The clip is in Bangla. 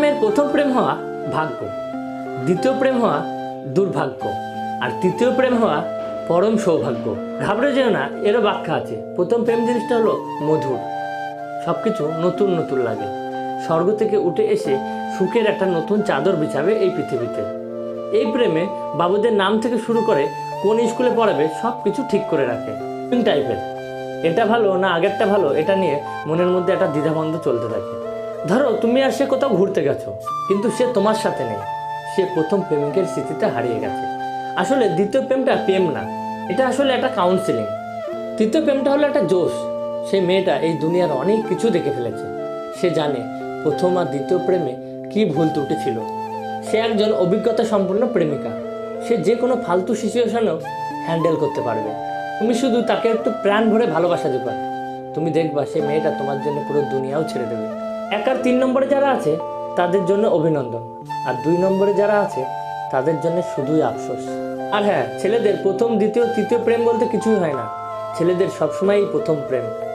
মেয়ের প্রথম প্রেম হওয়া ভাগ্য, দ্বিতীয় প্রেম হওয়া দুর্ভাগ্য, আর তৃতীয় প্রেম হওয়া পরম সৌভাগ্য। ঘাবড়ে যেও না, এরও ব্যাখ্যা আছে। প্রথম প্রেম জিনিসটা হলো মধুর সব কিছু নতুন নতুন লাগে। স্বর্গ থেকে উঠে এসে সুখের একটা নতুন চাদর বিছাবে এই পৃথিবীতে। এই প্রেমে বাবুদের নাম থেকে শুরু করে কোন স্কুলে পড়াবে সব কিছু ঠিক করে রাখে। টাইপের এটা ভালো না আগেরটা ভালো, এটা নিয়ে মনের মধ্যে একটা দ্বিধাবন্ধ চলতে থাকে। ধরো, তুমি আর সে কোথাও ঘুরতে গেছো, কিন্তু সে তোমার সাথে নেই। সে প্রথম প্রেমিকের স্মৃতিতে হারিয়ে গেছে। আসলে দ্বিতীয় প্রেমটা প্রেম না, এটা আসলে একটা কাউন্সিলিং তৃতীয় প্রেমটা হলো একটা জোশ। সেই মেয়েটা এই দুনিয়ার অনেক কিছু দেখে ফেলেছে। সে জানে প্রথম আর দ্বিতীয় প্রেমে কি ভুল ত্রুটি ছিল। সে একজন অভিজ্ঞতা সম্পন্ন প্রেমিকা। সে যে কোনো ফালতু সিচুয়েশনও হ্যান্ডেল করতে পারবে। তুমি শুধু তাকে একটু প্রাণ ভরে ভালোবাসা দেবে তুমি দেখবা সেই মেয়েটা তোমার জন্য পুরো দুনিয়াও ছেড়ে দেবে। এক আর তিন নম্বরে যারা আছে, তাদের জন্য অভিনন্দন। আর দুই নম্বরে যারা আছে, তাদের জন্য শুধুই আফসোস। আর হ্যাঁ ছেলেদের প্রথম, দ্বিতীয়, তৃতীয় প্রেম বলতে কিছুই হয় না। ছেলেদের সবসময়ই প্রথম প্রেম।